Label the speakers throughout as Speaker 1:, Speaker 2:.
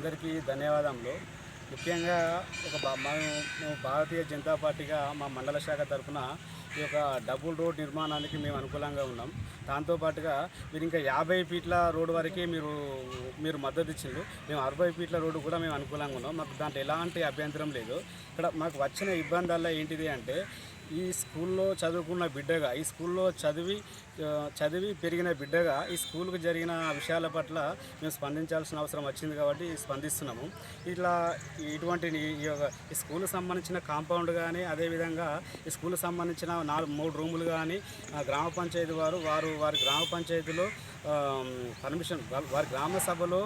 Speaker 1: అందరికీ ధన్యవాదములు. ముఖ్యంగా ఒక మేము భారతీయ జనతా పార్టీగా మా మండల శాఖ తరఫున ఈ యొక్క డబుల్ రోడ్ నిర్మాణానికి మేము అనుకూలంగా ఉన్నాం. దాంతోపాటుగా మీరు ఇంకా యాభై ఫీట్ల రోడ్డు వరకే మీరు మీరు మద్దతు ఇచ్చిండ్రు. మేము అరవై ఫీట్ల రోడ్డు కూడా మేము అనుకూలంగా ఉన్నాం. మాకు దాంట్లో ఎలాంటి అభ్యంతరం లేదు. ఇక్కడ మాకు వచ్చిన ఇబ్బందుల్లో ఏంటిది అంటే ఈ స్కూల్లో చదువుకున్న బిడ్డగా ఈ స్కూల్లో చదివి చదివి పెరిగిన బిడ్డగా ఈ స్కూల్కు జరిగిన విషయాల పట్ల మేము స్పందించాల్సిన అవసరం వచ్చింది కాబట్టి స్పందిస్తున్నాము. ఇట్లా ఇటువంటి ఈ- యొక్క ఈ స్కూల్కి సంబంధించిన కాంపౌండ్ కానీ అదేవిధంగా ఈ స్కూల్కి సంబంధించిన నాలుగు మూడు రూములు కానీ ఆ, గ్రామ పంచాయతీ వారు వారు వారి గ్రామ పంచాయతీలో పర్మిషన్ వారి గ్రామ సభలో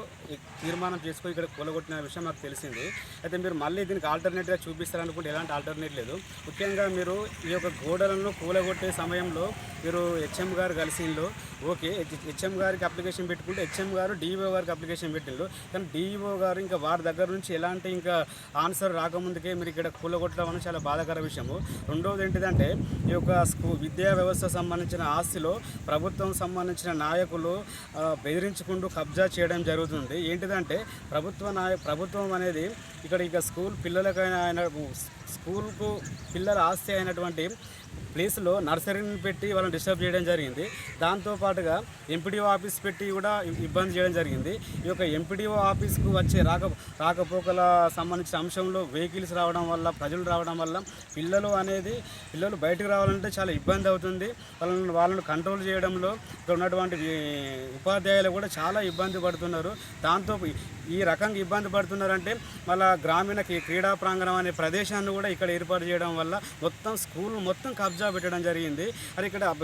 Speaker 1: తీర్మానం చేసుకుని ఇక్కడ కూలగొట్టిన విషయం నాకు తెలిసింది. అయితే మీరు మళ్ళీ దీనికి ఆల్టర్నేట్గా చూపిస్తారనుకుంటే ఎలాంటి ఆల్టర్నేట్ లేదు. ముఖ్యంగా మీరు ఈ యొక్క గోడలను కూలగొట్టే సమయంలో మీరు హెచ్ఎం గారు కలిసిండ్రు ఓకే హెచ్ఎం గారికి అప్లికేషన్ పెట్టుకుంటే హెచ్ఎం గారు డిఈఓ గారికి అప్లికేషన్ పెట్టిండ్రు కానీ డిఈఓ గారు ఇంకా వారి దగ్గర నుంచి ఎలాంటి ఇంకా ఆన్సర్ రాకముందుకే మీరు ఇక్కడ కూలగొట్టడం అనేది చాలా బాధాకర విషయము. రెండవది ఏంటిదంటే ఈ యొక్క స్కూ విద్యా వ్యవస్థ సంబంధించిన ఆస్తిలో ప్రభుత్వం సంబంధించిన నాయకులు వాళ్ళు బెదిరించుకుంటూ కబ్జా చేయడం జరుగుతుంది. ఏంటిదంటే ప్రభుత్వ నాయ ప్రభుత్వం అనేది ఇక్కడ ఇక స్కూల్ పిల్లలకైనా ఆయన స్కూల్కు పిల్లల ఆస్తి అయినటువంటి ప్లేస్లో నర్సరీని పెట్టి వాళ్ళని డిస్టర్బ్ చేయడం జరిగింది. దాంతోపాటుగా ఎంపీడీఓ ఆఫీస్ పెట్టి కూడా ఇబ్బంది చేయడం జరిగింది. ఈ యొక్క ఎంపీడీఓ ఆఫీస్కు వచ్చే రాక రాకపోకల సంబంధించిన అంశంలో వెహికల్స్ రావడం వల్ల ప్రజలు రావడం వల్ల పిల్లలు అనేది పిల్లలు బయటకు రావాలంటే చాలా ఇబ్బంది అవుతుంది. వాళ్ళని వాళ్ళను కంట్రోల్ చేయడంలో ఇక్కడ ఉన్నటువంటి ఉపాధ్యాయులు కూడా చాలా ఇబ్బంది పడుతున్నారు. దాంతో ఈ రకంగా ఇబ్బంది పడుతున్నారంటే మళ్ళీ గ్రామీణ క్రీడా ప్రాంగణం అనే ప్రదేశాన్ని కూడా ఇక్కడ ఏర్పాటు చేయడం వల్ల మొత్తం స్కూల్ మొత్తం కబ్జా పెట్టడం జరిగింది. అది ఇక్కడ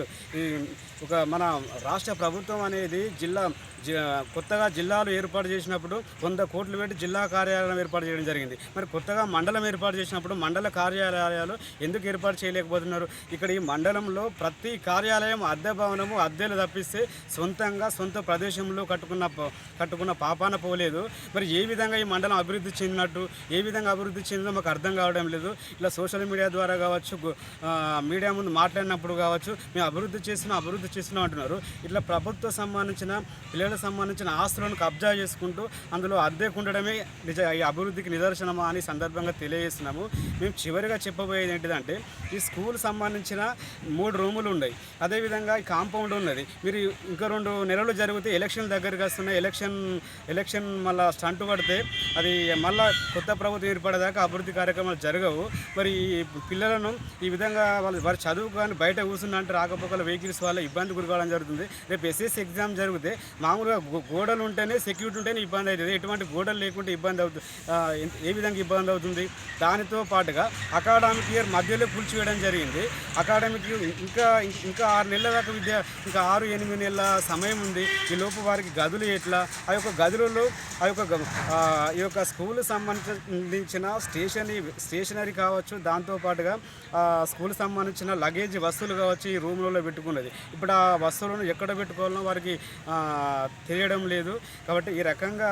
Speaker 1: ఒక మన రాష్ట్ర ప్రభుత్వం అనేది జిల్లా జి- కొత్తగా జిల్లాలు ఏర్పాటు చేసినప్పుడు వంద కోట్లు పెట్టి జిల్లా కార్యాలయం ఏర్పాటు చేయడం జరిగింది. మరి కొత్తగా మండలం ఏర్పాటు చేసినప్పుడు మండల కార్యాలయాలు ఎందుకు ఏర్పాటు చేయలేకపోతున్నారు? ఇక్కడ ఈ మండలంలో ప్రతి కార్యాలయం అద్దె భవనము అద్దెలు తప్పిస్తే సొంతంగా సొంత ప్రదేశంలో కట్టుకున్న కట్టుకున్న పాపాన పోలేదు. మరి ఏ విధంగా ఈ మండలం అభివృద్ధి చెందినట్టు ఏ విధంగా అభివృద్ధి చెందిందో మాకు అర్థం కావడం లేదు. ఇలా సోషల్ మీడియా ద్వారా కావచ్చు మీడియా ముందు మాట్లాడినప్పుడు కావచ్చు మేము అభివృద్ధి చేస్తున్నాం అభివృద్ధి చేస్తున్నాం అంటున్నారు. ఇట్లా ప్రభుత్వ సంబంధించిన పిల్లలకు సంబంధించిన ఆస్తులను కబ్జా చేసుకుంటూ అందులో అద్దెకు ఉండడమే నిజ ఈ అభివృద్ధికి నిదర్శనమా అని సందర్భంగా తెలియజేస్తున్నాము. మేము చివరిగా చెప్పబోయేది ఏంటిదంటే ఈ స్కూల్ సంబంధించిన మూడు రూములు ఉన్నాయి. అదేవిధంగా ఈ కాంపౌండ్ ఉన్నది. మీరు ఇంకా రెండు నెలలు జరిగితే ఎలక్షన్ దగ్గరికి వస్తున్నాయి. ఎలక్షన్ ఎలక్షన్ మళ్ళీ స్టంట్ పడితే అది మళ్ళీ కొత్త ప్రభుత్వం ఏర్పడేదాకా అభివృద్ధి కార్యక్రమాలు జరగవు. మరి ఈ పిల్లలను ఈ విధంగా వాళ్ళు వారి చదువు కానీ బయట కూర్చున్నంటే రాకపోకల వెహికల్స్ వల్ల ఇబ్బంది గురికావడం జరుగుతుంది. రేపు ఎస్ఎస్ ఎగ్జామ్ జరిగితే మామూలుగా గోడలు ఉంటేనే సెక్యూరిటీ ఉంటేనే ఇబ్బంది అవుతుంది. ఎటువంటి గోడలు లేకుంటే ఇబ్బంది అవుతుంది ఏ విధంగా ఇబ్బంది అవుతుంది? దానితో పాటుగా అకాడమిక్ ఇయర్ మధ్యలో కూల్చివేయడం జరిగింది. అకాడమిక్ ఇంకా ఇంకా ఆరు నెలల దాకా విద్య ఇంకా ఆరు ఎనిమిది నెలల సమయం ఉంది. ఈ లోపు వారికి గదులు ఎట్లా? ఆ యొక్క గదులలో ఆ యొక్క ఈ యొక్క స్కూల్ సంబంధించిన స్టేషనరీ మెషినరీ కావచ్చు దాంతోపాటుగా స్కూల్ సంబంధించిన లగేజ్ వస్తువులు కావచ్చు ఈ రూమ్లలో పెట్టుకున్నది. ఇప్పుడు ఆ వస్తువులను ఎక్కడ పెట్టుకోవాలో వారికి తెలియడం లేదు. కాబట్టి ఈ రకంగా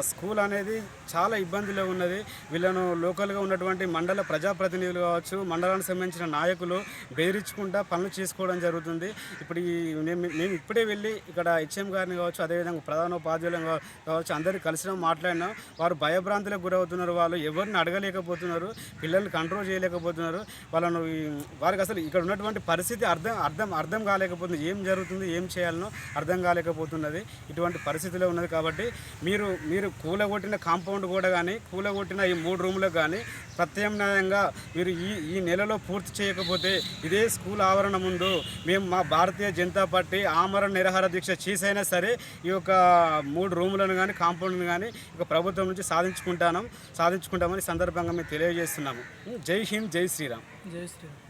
Speaker 1: స్కూల్ అనేది చాలా ఇబ్బందిలో ఉన్నది. వీళ్ళను లోకల్గా ఉన్నటువంటి మండల ప్రజాప్రతినిధులు కావచ్చు మండలానికి సంబంధించిన నాయకులు బెదిరించుకుంటా పనులు చేసుకోవడం జరుగుతుంది. ఇప్పుడు ఈ మేము ఇప్పుడే వెళ్ళి ఇక్కడ హెచ్ఎం గారిని కావచ్చు అదేవిధంగా ప్రధానోపాధ్యాయులను కావ- కావచ్చు అందరికీ కలిసినా మాట్లాడినాం వారు భయభ్రాంతులకు గురవుతున్నారు. వాళ్ళు ఎవరిని అడగలేకపోతున్నారు పిల్లల్ని కంట్రోల్ చేయలేకపోతున్నారు. వాళ్ళను వారికి అసలు ఇక్కడ ఉన్నటువంటి పరిస్థితి అర్థం అర్థం అర్థం కాలేకపోతుంది. ఏం జరుగుతుంది ఏం చేయాలనో అర్థం కాలేకపోతున్నది. ఇటువంటి పరిస్థితిలో ఉన్నది కాబట్టి మీరు మీరు కూలగొట్టిన కాంపౌండ్ కూడా కానీ కూలగొట్టిన ఈ మూడు రూములకు కానీ ప్రత్యామ్నాయంగా మీరు ఈ ఈ నెలలో పూర్తి చేయకపోతే ఇదే స్కూల్ ఆవరణ ముందు మేము మా భారతీయ జనతా పార్టీ ఆమరణ నిరాహార దీక్ష చేసైనా సరే ఈ యొక్క మూడు రూములను కానీ కాంపౌండ్ను కానీ ఇక ప్రభుత్వం నుంచి సాధించుకుంటాను సాధించుకుంటామని సందర్భంగా మేము తెలియజేస్తున్నాము. జై హింద్ జై శ్రీరామ్.
Speaker 2: జై శ్రీరామ్.